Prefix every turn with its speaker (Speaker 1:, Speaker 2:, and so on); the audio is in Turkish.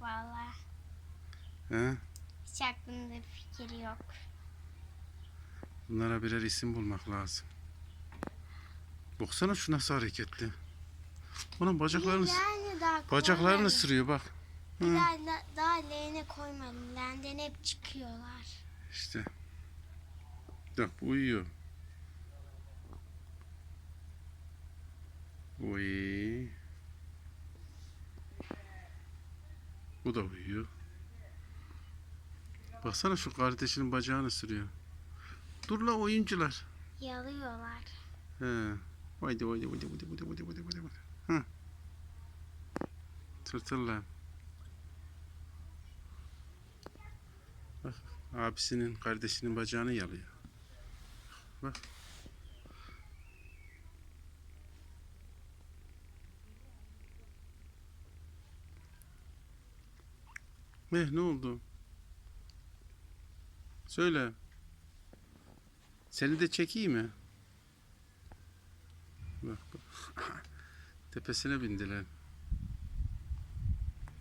Speaker 1: vallahi.
Speaker 2: He?
Speaker 1: Hiç aklımda fikir yok.
Speaker 2: Bunlara birer isim bulmak lazım. Baksana şu nasıl hareketli. Onun bacaklarını
Speaker 1: Yani daha
Speaker 2: bacaklarını
Speaker 1: koymadım.
Speaker 2: bak.
Speaker 1: Bir
Speaker 2: Hı.
Speaker 1: daha, la- daha leğene koymadım. Leğenden hep çıkıyorlar.
Speaker 2: İşte. Bak uyuyor. Oy. Bu da uyuyor. Baksana şu kardeşinin bacağını sürüyor. Dur la oyuncular.
Speaker 1: Yalıyorlar.
Speaker 2: He. Haydi haydi haydi haydi haydi haydi haydi haydi. Hı. Tırtırla. Bak abisinin kardeşinin bacağını yalıyor. Bak. Eh ne oldu? Söyle. Seni de çekeyim mi? Bak bak. Tepesine bindiler.